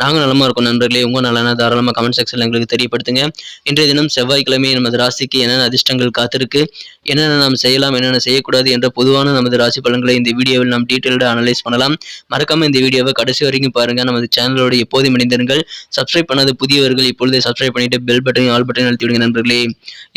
நாங்கள் நலமாக இருக்கோம் நண்பர்களே. உங்கள் நலனா தாராளமாக கமெண்ட் செக்ஷனில் எங்களுக்கு தெரியப்படுத்துங்க. இன்றைய தினம் செவ்வாய்க்கிழமை நமது ராசிக்கு என்னென்ன அதிர்ஷ்டங்கள் காத்திருக்கு என்னென்ன நாம் செய்யலாம் என்னென்ன செய்யக்கூடாது என்ற பொதுவான நமது ராசி பலன்களை இந்த வீடியோவில் நாம் டீட்டெயில்டாக அனலைஸ் பண்ணலாம். மறக்காமல் இந்த வீடியோவை கடைசி வரைக்கும் பாருங்க. நமது சேனலோட எப்போதும் இணைந்திருங்கள். சப்ஸ்கிரைப் பண்ணாத புதியவர்கள் இப்பொழுதே சப்ஸ்கிரைப் பண்ணிட்டு பெல் பட்டனையும் ஆல் பட்டனையும் அழுத்தி விடுங்க நண்பர்களே.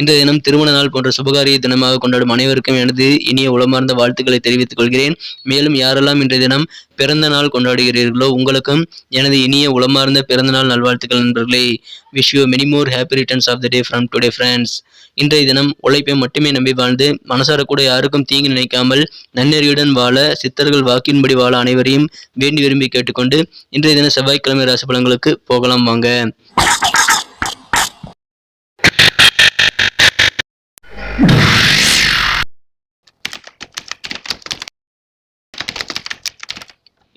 இந்த தினம் திருமண நாள் போன்ற சுபகாரிய தினமாக கொண்டாடும் அனைவருக்கும் எனது இனிய உளமார்ந்த வாழ்த்துக்களை தெரிவித்துக் கொள்கிறேன். மேலும் யாரெல்லாம் இன்றைய தினம் பிறந்த நாள் கொண்டாடுகிறீர்களோ உங்களுக்கும் எனது இனிய உளமார்ந்த பிறந்த நாள் நல்வாழ்த்துக்கள் நண்பர்களே. Wish you many more happy returns of the day from today friends இன்றைய தினம் உழைப்பை மட்டுமே நம்பி வாழ்ந்து மனசார கூட யாருக்கும் தீங்கு நினைக்காமல் நன்னெறியுடன் வாழ சித்தர்கள் வாக்கின்படி வாழ அனைவரையும் வேண்டி விரும்பி கேட்டுக்கொண்டு இன்றைய தின செவ்வாய்க்கிழமை ராசி பலன்களுக்கு போகலாம் வாங்க.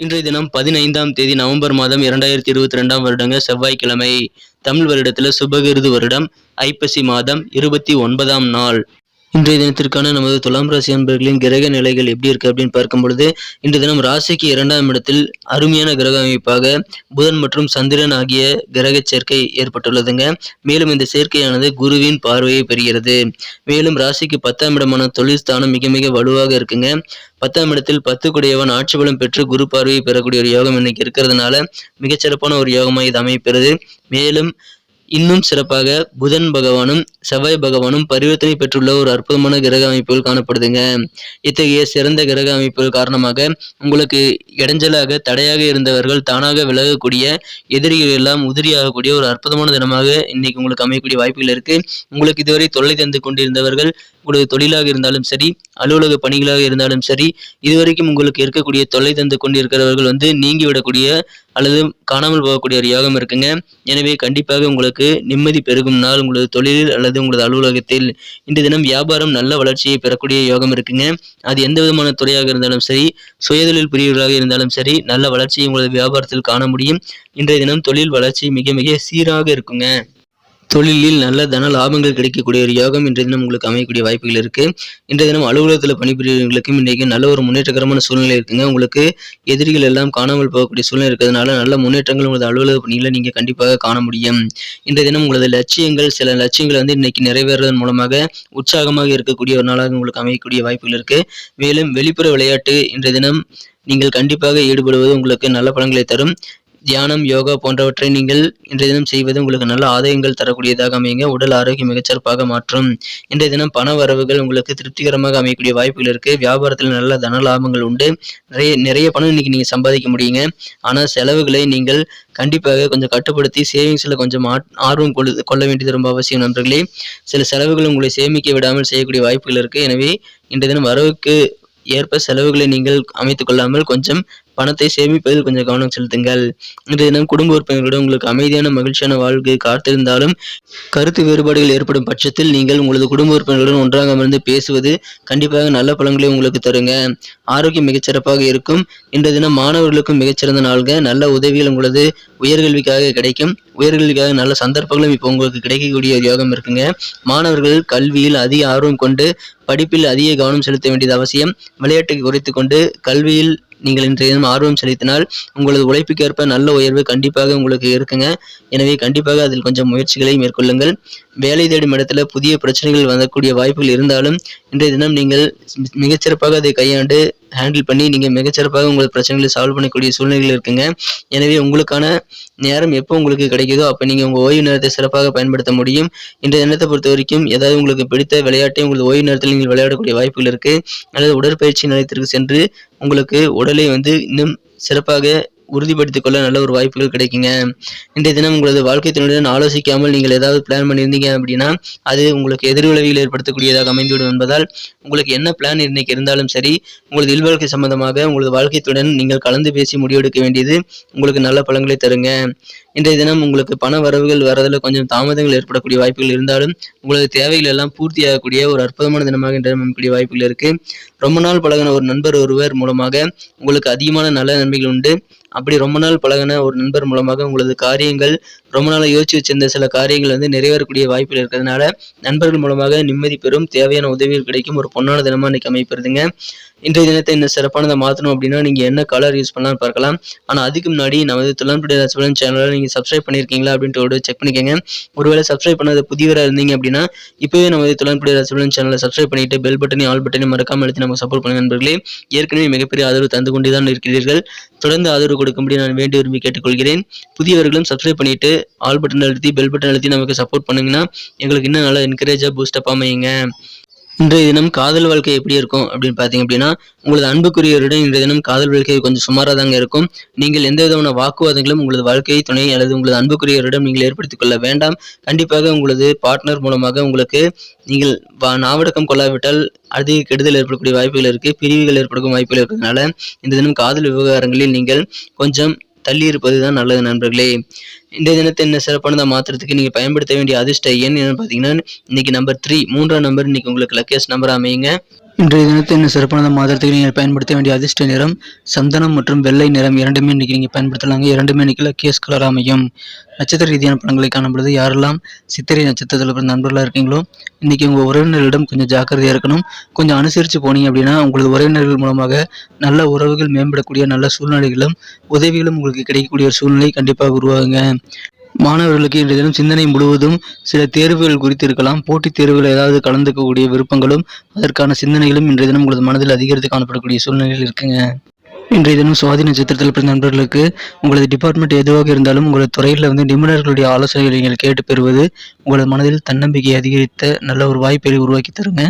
இன்றைய தினம் பதினைந்தாம் தேதி நவம்பர் மாதம் இரண்டாயிரத்தி இருபத்தி ரெண்டாம் வருடங்க செவ்வாய்க்கிழமை. தமிழ் வருடத்தில் சுபகிருது வருடம் ஐப்பசி மாதம் இருபத்தி ஒன்பதாம் நாள். இன்றைய தினத்திற்கான நமது துலாம் ராசி அன்பர்களின் கிரக நிலைகள் எப்படி இருக்கு அப்படின்னு பார்க்கும் பொழுது இன்று தினம் ராசிக்கு இரண்டாம் இடத்தில் அருமையான கிரக அமைப்பாக புதன் மற்றும் சந்திரன் ஆகிய கிரக சேர்க்கை ஏற்பட்டுள்ளதுங்க. மேலும் இந்த சேர்க்கையானது குருவின் பார்வையை பெறுகிறது. மேலும் ராசிக்கு பத்தாம் இடமான தொழில் ஸ்தானம் மிக மிக வலுவாக இருக்குங்க. பத்தாம் இடத்தில் பத்து குடையவன் ஆட்சி பலம் பெற்று குரு பார்வையை பெறக்கூடிய ஒரு யோகம் இன்னைக்கு இருக்கிறதுனால மிகச்சிறப்பான ஒரு யோகமாக இது அமைப்பெறுது மேலும் இன்னும் சிறப்பாக புதன் பகவானும் செவ்வாய் பகவானும் பரிவர்த்தனை பெற்றுள்ள ஒரு அற்புதமான கிரக அமைப்புகள் காணப்படுதுங்க. இத்தகைய சிறந்த கிரக அமைப்புகள் காரணமாக உங்களுக்கு இடைஞ்சலாக தடையாக இருந்தவர்கள் தானாக விலகக்கூடிய எதிரிகள் எல்லாம் உதிரியாகக்கூடிய ஒரு அற்புதமான தினமாக இன்னைக்கு உங்களுக்கு அமையக்கூடிய வாய்ப்புகள் இருக்கு. உங்களுக்கு இதுவரை தொல்லை தந்து கொண்டிருந்தவர்கள் உங்களுக்கு தொழிலாக இருந்தாலும் சரி அலுவலக பணிகளாக இருந்தாலும் சரி இதுவரைக்கும் உங்களுக்கு இருக்கக்கூடிய தொல்லை தந்து கொண்டிருக்கிறவர்கள் வந்து நீங்கி விடக்கூடிய அல்லது காணாமல் போகக்கூடிய ஒரு யோகம் இருக்குங்க. எனவே கண்டிப்பாக உங்களுக்கு நிம்மதி பெருகும் நாள் உங்களது தொழிலில் அல்லது உங்களது அலுவலகத்தில் இன்று தினம் வியாபாரம் நல்ல வளர்ச்சியை பெறக்கூடிய யோகம் இருக்குங்க. அது எந்த விதமான துறையாக இருந்தாலும் சரி சுயதொழில் பிரிவுகளாக இருந்தாலும் சரி நல்ல வளர்ச்சியை உங்களது வியாபாரத்தில் காண முடியும். இன்றைய தினம் தொழில் வளர்ச்சி மிக மிக சீராக இருக்குங்க. தொழிலில் நல்ல தன லாபங்கள் கிடைக்கக்கூடிய ஒரு யோகம் இன்றைய தினம் உங்களுக்கு அமையக்கூடிய வாய்ப்புகள் இருக்கு. இன்றைய தினம் அலுவலகத்தில் பணிபுரியவர்களுக்கும் இன்றைக்கு நல்ல ஒரு முன்னேற்றகரமான சூழ்நிலை இருக்குங்க. உங்களுக்கு எதிரிகள் எல்லாம் காணாமல் போகக்கூடிய சூழ்நிலை இருக்கிறதுனால நல்ல முன்னேற்றங்கள் உங்களது அலுவலக பணியில் நீங்கள் கண்டிப்பாக காண முடியும். இன்றைய தினம் உங்களது லட்சியங்கள் சில லட்சியங்கள் வந்து இன்னைக்கு நிறைவேறுவதன் மூலமாக உற்சாகமாக இருக்கக்கூடிய ஒரு நாளாக உங்களுக்கு அமையக்கூடிய வாய்ப்புகள் இருக்கு. மேலும் வெளிப்புற விளையாட்டு இன்றைய தினம் நீங்கள் கண்டிப்பாக ஈடுபடுவது உங்களுக்கு நல்ல பலன்களை தரும். தியானம் யோகா போன்றவற்றை நீங்கள் இன்றைய தினம் செய்வது உங்களுக்கு நல்ல ஆதாயங்கள் தரக்கூடியதாக அமையுங்க. உடல் ஆரோக்கியம் மிகச்சிறப்பாக மாற்றும். இன்றைய தினம் பண வரவுகள் உங்களுக்கு திருப்திகரமாக அமையக்கூடிய வாய்ப்புகள் இருக்கு. வியாபாரத்தில் நல்ல தன லாபங்கள் உண்டு. நிறைய நிறைய பணம் இன்னைக்கு நீங்க சம்பாதிக்க முடியுங்க. ஆனால் செலவுகளை நீங்கள் கண்டிப்பாக கொஞ்சம் கட்டுப்படுத்தி சேவிங்ஸில் கொஞ்சம் ஆர்வம் கொள்ள கொள்ள வேண்டியது ரொம்ப அவசியம் நண்பர்களே. சில செலவுகள் உங்களை சேமிக்க விடாமல் செய்யக்கூடிய வாய்ப்புகள் இருக்கு. எனவே இன்றைய தினம் வரவுக்கு ஏற்ப செலவுகளை நீங்கள் அமைத்துக் கொள்ளாமல் கொஞ்சம் பணத்தை சேமிப்பதில் கொஞ்சம் கவனம் செலுத்துங்கள். இன்றைய தினம் குடும்ப உறுப்பினர்களிடம் உங்களுக்கு அமைதியான மகிழ்ச்சியான வாழ்க்கை காத்திருந்தாலும் கருத்து வேறுபாடுகள் ஏற்படும் பட்சத்தில் நீங்கள் உங்களது குடும்ப உறுப்பினர்களுடன் ஒன்றாக அமர்ந்து பேசுவது கண்டிப்பாக நல்ல பலன்களை உங்களுக்கு தருங்க. ஆரோக்கியம் மிகச்சிறப்பாக இருக்கும். இன்றைய தினம் மாணவர்களுக்கும் மிகச்சிறந்த நாள்கள் நல்ல உதவிகள் உங்களது உயர்கல்விக்காக கிடைக்கும். உயர்கல்விக்காக நல்ல சந்தர்ப்பங்களும் இப்போ உங்களுக்கு கிடைக்கக்கூடிய ஒரு யோகம் இருக்குங்க. மாணவர்கள் கல்வியில் அதிக ஆர்வம் கொண்டு படிப்பில் அதிக கவனம் செலுத்த வேண்டியது அவசியம். விளையாட்டை குறைத்து கொண்டு கல்வியில் நீங்கள் இன்றைய தினம் ஆர்வம் செலுத்தினால் உங்களது உழைப்புக்கு ஏற்ப நல்ல உயர்வு கண்டிப்பாக உங்களுக்கு இருக்குங்க. எனவே கண்டிப்பாக அதில் கொஞ்சம் முயற்சிகளை மேற்கொள்ளுங்கள். வேலை தேடும் இடத்துல புதிய பிரச்சனைகள் வரக்கூடிய வாய்ப்புகள் இருந்தாலும் இன்றைய தினம் நீங்கள் மிகச்சிறப்பாக அதை கையாண்டு ஹேண்டில் பண்ணி நீங்கள் மிகச்சிறப்பாக உங்கள் பிரச்சனைகளை சால்வ் பண்ணக்கூடிய சூழ்நிலைகள் இருக்குங்க. எனவே உங்களுக்கான நேரம் எப்போ உங்களுக்கு கிடைக்குதோ அப்போ நீங்கள் உங்கள் ஓய்வு நேரத்தை சிறப்பாக பயன்படுத்த முடியும். இன்றைய தினத்தை பொறுத்த வரைக்கும் ஏதாவது உங்களுக்கு பிடித்த விளையாட்டை உங்களது ஓய்வு நேரத்தில் நீங்கள் விளையாடக்கூடிய வாய்ப்புகள் இருக்குது அல்லது உடற்பயிற்சி நிலையத்திற்கு சென்று உங்களுக்கு உடலை வந்து இன்னும் சிறப்பாக உறுதிப்படுத்திக் கொள்ள நல்ல ஒரு வாய்ப்புகள் கிடைக்குங்க. இன்றைய தினம் உங்களது வாழ்க்கை துணையுடன் ஆலோசிக்காமல் நீங்கள் ஏதாவது பிளான் பண்ணியிருந்தீங்க அப்படின்னா அது உங்களுக்கு எதிர்விளைவுகள் ஏற்படுத்தக்கூடியதாக அமைந்துவிடும் என்பதால் உங்களுக்கு என்ன பிளான் இன்னைக்கு இருந்தாலும் சரி உங்களது இல்வாழ்க்கை சம்பந்தமாக உங்களது வாழ்க்கைத்துடன் நீங்கள் கலந்து பேசி முடிவெடுக்க வேண்டியது உங்களுக்கு நல்ல பலன்களை தருங்க. இன்றைய தினம் உங்களுக்கு பண வரவுகள் வரதில் கொஞ்சம் தாமதங்கள் ஏற்படக்கூடிய வாய்ப்புகள் இருந்தாலும் உங்களது தேவைகள் எல்லாம் பூர்த்தியாகக்கூடிய ஒரு அற்புதமான தினமாக இன்றைய அமையக்கூடிய வாய்ப்புகள் இருக்கு. ரொம்ப நாள் பழகின ஒரு நண்பர் ஒருவர் மூலமாக உங்களுக்கு அதிகமான நல்ல நன்மைகள் உண்டு. அப்படி ரொம்ப நாள் பழகின ஒரு நண்பர் மூலமாக உங்களது காரியங்கள் ரொம்ப நாளாக யோசிச்சு வச்சிருந்த சில காரியங்கள் வந்து நிறைவேறக்கூடிய வாய்ப்புகள் இருக்கிறதுனால நண்பர்கள் மூலமாக நிம்மதி பெறும் தேவையான உதவிகள் கிடைக்கும் ஒரு பொன்னான தினமாக இன்னைக்கு அமைப்பிருதுங்க இன்றைய தினத்தை இன்னும் சிறப்பானதை மாற்றணும் அப்படின்னா நீங்கள் என்ன கலர் யூஸ் பண்ணலாம்னு பார்க்கலாம். ஆனால் அதுக்கு முன்னாடி நமது துளான்படி ராசிபலன் சேனலை நீங்கள் சப்ஸ்கிரைப் பண்ணியிருக்கீங்களா அப்படின்ட்டு ஒரு செக் பண்ணிக்கோங்க. ஒருவேளை சப்ஸ்கிரைப் பண்ணாத புதியவராக இருந்தீங்க அப்படின்னா இப்போவே நமது துளான்படி ராசிபலன் சேனலை சப்ஸ்கிரைப் பண்ணிட்டு பெல் பட்டனையும் ஆல் பட்டனையும் மறக்காம எழுத்து நமக்கு சப்போர்ட் பண்ணுங்க நண்பர்களே. ஏற்கனவே மிகப்பெரிய ஆதரவு தந்து கொண்டே தான் இருக்கிறீர்கள். தொடர்ந்து ஆதரவு கொடுக்கும்படி நான் வேண்டி விரும்பி கேட்டுக்கொள்கிறேன். புதியவர்களும் சப்ஸ்கிரைப் பண்ணிட்டு ஆல் பட்டன் அழுத்தி பெல் பட்டன் அழுத்தி நமக்கு சப்போர்ட் பண்ணுங்கன்னா எங்களுக்கு இன்னும் நல்லா என்கரேஜாக பூஸ்டப் அமையுங்க. இன்றைய தினம் காதல் வாழ்க்கை எப்படி இருக்கும் அப்படின்னு பார்த்தீங்க அப்படின்னா உங்களது அன்புக்குரியவருடன் இன்றைய தினம் காதல் வாழ்க்கை கொஞ்சம் சுமாராக தாங்க இருக்கும். நீங்கள் எந்த விதமான வாக்குவாதங்களும் உங்களது வாழ்க்கையை துணை அல்லது உங்களது அன்புக்குரியவரிடம் நீங்கள் ஏற்படுத்திக் கொள்ள வேண்டாம். கண்டிப்பாக உங்களது பார்ட்னர் மூலமாக உங்களுக்கு நீங்கள் வா- நாவடக்கம் கொள்ளாவிட்டால் அதிக கெடுதல் ஏற்படக்கூடிய வாய்ப்புகள் இருக்குது பிரிவுகள் ஏற்படக்கூடிய வாய்ப்புகள் இருக்கிறதுனால இந்த தினம் காதல் விவகாரங்களில் நீங்கள் கொஞ்சம் தள்ளி இருப்பது தான் நல்லது நண்பர்களே. இந்த தினத்தை என்ன சிறப்பான மாத்துறதுக்கு நீங்க பயன்படுத்த வேண்டிய அதிர்ஷ்ட எண் என்னன்னு பாத்தீங்கன்னா இன்னைக்கு நம்பர் த்ரீ மூன்றாம் நம்பர் இன்னைக்கு உங்களுக்கு லக்கியஸ்ட் நம்பர் அமையுங்க. இன்றைய தினத்தை என்ன சிறப்பான மாதத்துக்கு நீங்கள் பயன்படுத்த வேண்டிய அதிர்ஷ்ட நிறம் சந்தனம் மற்றும் வெள்ளை நிறம் இரண்டுமே இன்றைக்கி நீங்கள் பயன்படுத்தலாங்க. இரண்டுமே இன்னைக்கு கேஸ் கலர் அமையும். நட்சத்திர ரீதியான படங்களை காணப்படுது. யாரெல்லாம் சித்திரை நட்சத்திரத்தில் பிறந்த நண்பர்களாக இருக்கீங்களோ இன்றைக்கி உங்கள் உறவினர்களிடம் கொஞ்சம் ஜாக்கிரதையாக இருக்கணும். கொஞ்சம் அனுசரித்து போனீங்க அப்படின்னா உங்களது உறவினர்கள் மூலமாக நல்ல உறவுகள் மேம்படக்கூடிய நல்ல சூழ்நிலைகளும் உதவிகளும் உங்களுக்கு கிடைக்கக்கூடிய ஒரு சூழ்நிலை கண்டிப்பாக உருவாகுங்க. மாணவர்களுக்கு இன்றைய தினம் சிந்தனை முழுவதும் சில தேர்வுகள் குறித்து இருக்கலாம் போட்டித் தேர்வுகள் ஏதாவது கலந்துக்கக்கூடிய விருப்பங்களும் அதற்கான சிந்தனைகளும் இன்றைய தினம் உங்களது மனதில் அதிகரித்து காணப்படக்கூடிய சூழ்நிலையில் இருக்குங்க. இன்றைய தினம் சுவாதி நட்சத்திரத்தில் பிறந்த நண்பர்களுக்கு உங்களது டிபார்ட்மெண்ட் எதுவாக இருந்தாலும் உங்களது துறையில் வந்து நிபுணர்களுடைய ஆலோசனைகளை நீங்கள் கேட்டு பெறுவது உங்களது மனதில் தன்னம்பிக்கை அதிகரித்த நல்ல ஒரு வாய்ப்பை உருவாக்கி தருங்க.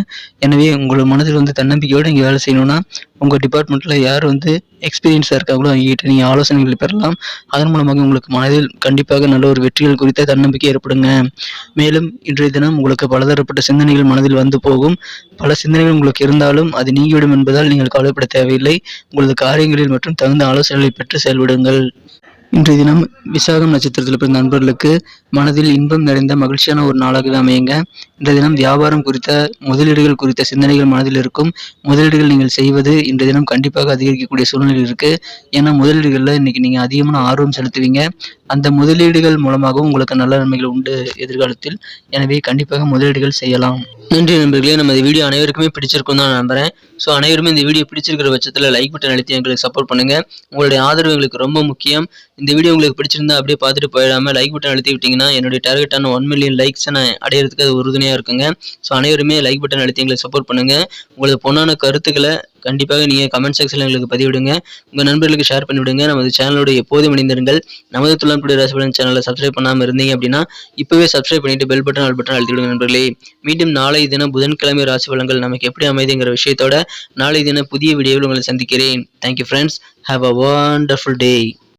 எனவே உங்களது மனதில் வந்து தன்னம்பிக்கையோடு நீங்கள் வேலை செய்யணும்னா உங்கள் டிபார்ட்மெண்ட்டில் யார் வந்து எக்ஸ்பீரியன்ஸாக இருக்காங்களோ அவங்ககிட்ட நீங்கள் ஆலோசனைகள் பெறலாம். அதன் மூலமாக உங்களுக்கு மனதில் கண்டிப்பாக நல்ல ஒரு வெற்றிகள் குறித்த தன்னம்பிக்கை ஏற்படுங்க. மேலும் இன்றைய தினம் உங்களுக்கு பலதரப்பட்ட சிந்தனைகள் மனதில் வந்து போகும். பல சிந்தனைகள் உங்களுக்கு இருந்தாலும் அது நீங்கிவிடும் என்பதால் நீங்கள் கவலைப்பட தேவையில்லை. உங்களது காரியங்களில் மற்றும் தகுந்த ஆலோசனைகளை பெற்று செயல்படுங்கள். இன்றைய தினம் விசாகம் நட்சத்திரத்தில் பிறந்த நண்பர்களுக்கு மனதில் இன்பம் நிறைந்த மகிழ்ச்சியான ஒரு நாளாக அமையுங்க. இன்றைய தினம் வியாபாரம் குறித்த முதலீடுகள் குறித்த சிந்தனைகள் மனதில் இருக்கும். முதலீடுகள் நீங்கள் செய்வது இன்றைய தினம் கண்டிப்பாக அதிகரிக்கக்கூடிய சூழ்நிலை இருக்கு. ஏன்னா முதலீடுகளில் இன்னைக்கு நீங்கள் அதிகமான ஆர்வம் செலுத்துவீங்க. அந்த முதலீடுகள் மூலமாகவும் உங்களுக்கு நல்ல நன்மைகள் உண்டு எதிர்காலத்தில். எனவே கண்டிப்பாக முதலீடுகள் செய்யலாம். நன்றி நண்பர்களே. நம்ம இந்த வீடியோ அனைவருக்குமே பிடிச்சிருக்கும் தான் நம்புறேன். ஸோ அனைவருமே இந்த வீடியோ பிடிச்சிருக்கிற பட்சத்தில் லைக் பட்டன் அழுத்தி எங்களுக்கு சப்போர்ட் பண்ணுங்க. உங்களுடைய ஆதரவு எங்களுக்கு ரொம்ப முக்கியம். இந்த வீடியோ உங்களுக்கு பிடிச்சிருந்தா அப்படியே பார்த்துட்டு போயிடாம லைக் பட்டன் அழுத்தி விட்டீங்கன்னா என்னுடைய டார்கெட்டான ஒன் மில்லியன் லைக்ஸை நான் அடையிறதுக்கு அது உறுதுணையாக இருக்குங்க. ஸோ அனைவருமே லைக் பட்டன் அழுத்தி எங்களுக்கு சப்போர்ட் பண்ணுங்க. உங்களது பொண்ணான கருத்துக்களை கண்டிப்பாக நீங்கள் கமெண்ட் செக்ஷனில் எங்களுக்கு பதிவிடுங்க. உங்கள் நண்பர்களுக்கு ஷேர் பண்ணிவிடுங்க. நமது சேனலோட எப்போதும் இணைந்திருங்கள். நமது துளான்புடி ராசிபலன் சேனலை சப்ஸ்கிரைப் பண்ணாமல் இருந்தீங்க அப்படின்னா இப்போவே சப்ஸ்கிரைப் பண்ணிவிட்டு பெல் பட்டன் ஆல் பட்டன் அழுத்தி விடுங்க நண்பர்களே. மீண்டும் நாளை தினம் புதன்கிழமை ராசி பலன்கள் நமக்கு எப்படி அமைதுங்கிற விஷயத்தோட நாளை தினம் புதிய வீடியோவில் உங்களை சந்திக்கிறேன். Thank you friends have a wonderful day